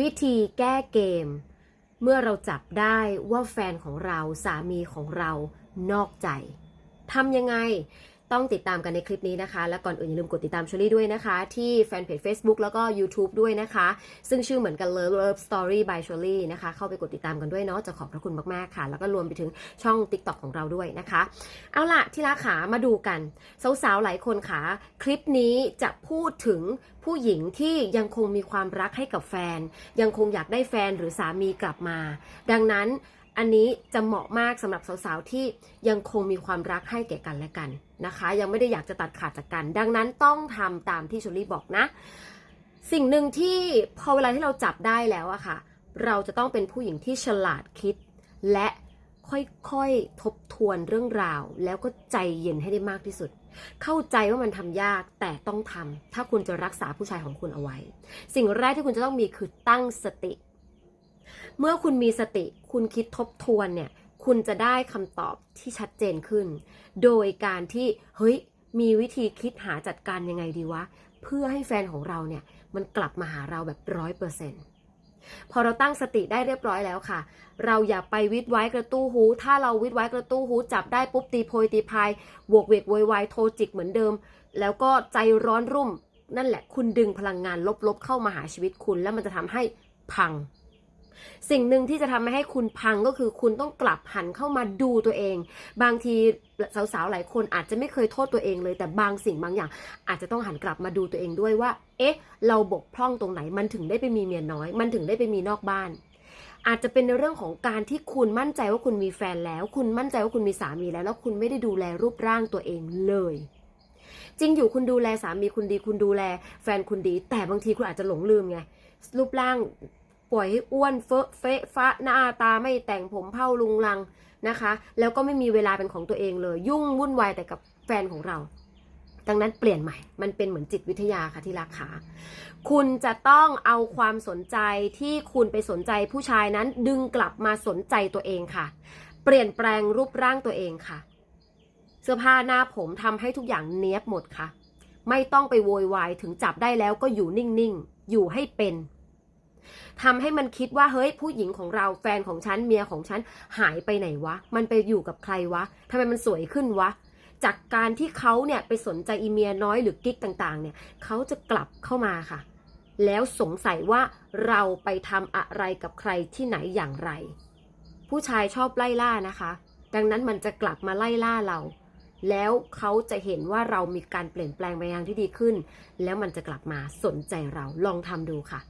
วิธีแก้เกม เมื่อเราจับได้ว่าแฟนของเราสามีของเรานอกใจทำยังไง ต้องติดตามกันในคลิปนี้นะคะ และก่อนอื่นอย่าลืมกดติดตามชลี่ด้วยนะคะ ที่แฟนเพจ Facebook แล้วก็ YouTube ด้วยนะคะ ซึ่งชื่อเหมือนกัน Love Love Story by s h o l y นะคะ เข้าไปกดติดตามกันด้วยเนาะจะขอบพระคุณมากๆค่ะ แล้วก็รวมไปถึงช่อง TikTok ของเราด้วยนะคะ เอาล่ะที่รักขามาดูกัน สาวๆหลายคนขาคลิปนี้จะพูดถึงผู้หญิงที่ยังคงมีความรักให้กับแฟน ยังคงอยากได้แฟนหรือสามีกลับมา ดังนั้น อันนี้จะเหมาะมากสำหรับสาวๆที่ยังคงมีความรักให้แก่กันและกันนะคะ ยังไม่ได้อยากจะตัดขาดจากกัน ดังนั้นต้องทำตามที่ชลลี่บอกนะ สิ่งหนึ่งที่พอเวลาที่เราจับได้แล้วอะค่ะ เราจะต้องเป็นผู้หญิงที่ฉลาดคิด และค่อยๆทบทวนเรื่องราว แล้วก็ใจเย็นให้ได้มากที่สุด เข้าใจว่ามันทำยากแต่ต้องทำถ้าคุณจะรักษาผู้ชายของคุณเอาไว้ สิ่งแรกที่คุณจะต้องมีคือตั้งสติ เมื่อคุณมีสติ คุณคิดทบทวนเนี่ย คุณจะได้คำตอบที่ชัดเจนขึ้น โดยการที่ เฮ้ย มีวิธีคิดหาจัดการยังไงดีวะ เพื่อให้แฟนของเราเนี่ย มันกลับมาหาเราแบบร้อยเปอร์เซ็นต์พอเราตั้งสติได้เรียบร้อยแล้วค่ะ เราอย่าไปวิดไว้กระตู้หู ถ้าเราวิดไว้กระตู้หู จับได้ปุ๊บตีโพยตีพายบวกเวกโวยวายโทรจิกเหมือนเดิม แล้วก็ใจร้อนรุ่ม นั่นแหละคุณดึงพลังงานลบๆเข้ามาหาชีวิตคุณ แล้วมันจะทำให้พัง สิ่งหนึ่งที่จะทำให้คุณพังก็คือคุณต้องกลับหันเข้ามาดูตัวเอง บางทีสาวๆหลายคนอาจจะไม่เคยโทษตัวเองเลย แต่บางสิ่งบางอย่าง อาจจะต้องหันกลับมาดูตัวเองด้วยว่า เอ๊ะ เราบกพร่องตรงไหนมันถึงได้ไปมีเมียน้อย มันถึงได้ไปมีนอกบ้าน อาจจะเป็นในเรื่องของการที่คุณมั่นใจว่าคุณมีแฟนแล้ว คุณมั่นใจว่าคุณมีสามีแล้ว แล้วคุณไม่ได้ดูแลรูปร่างตัวเองเลยจริงอยู่คุณดูแลสามีคุณดี คุณดูแล แฟนคุณดี แต่บางทีคุณอาจจะหลงลืมไงรูปร่าง ปล่อยให้อ้วนเฟอะเฟะฟะหน้าตาไม่แต่งผมเผ้าลุงลังนะคะ แล้วก็ไม่มีเวลาเป็นของตัวเองเลย ยุ่งวุ่นวายแต่กับแฟนของเรา ดังนั้นเปลี่ยนใหม่ มันเป็นเหมือนจิตวิทยาค่ะที่รักขาคุณจะต้องเอาความสนใจที่คุณไปสนใจผู้ชายนั้นดึงกลับมาสนใจตัวเองค่ะ เปลี่ยนแปลงรูปร่างตัวเองค่ะ เสื้อผ้าหน้าผมทำให้ทุกอย่างเนี้ยบหมดค่ะ ไม่ต้องไปโวยวายถึงจับได้แล้วก็อยู่นิ่งๆ อยู่ให้เป็น ทำให้มันคิดว่าเฮ้ยผู้หญิงของเราแฟนของฉันเมียของฉันหายไปไหนวะ มันไปอยู่กับใครวะทำไมมันสวยขึ้นวะ จากการที่เขาเนี่ยไปสนใจอีเมียน้อยหรือกิ๊กต่างๆ เนี่ยเขาจะกลับเข้ามาค่ะ แล้วสงสัยว่าเราไปทำอะไรกับใครที่ไหนอย่างไร ผู้ชายชอบไล่ล่านะคะ ดังนั้นมันจะกลับมาไล่ล่าเราแล้วเขาจะเห็นว่าเรามีการเปลี่ยนแปลงไปทางที่ดีขึ้น แล้วมันจะกลับมาสนใจเราลองทำดูค่ะ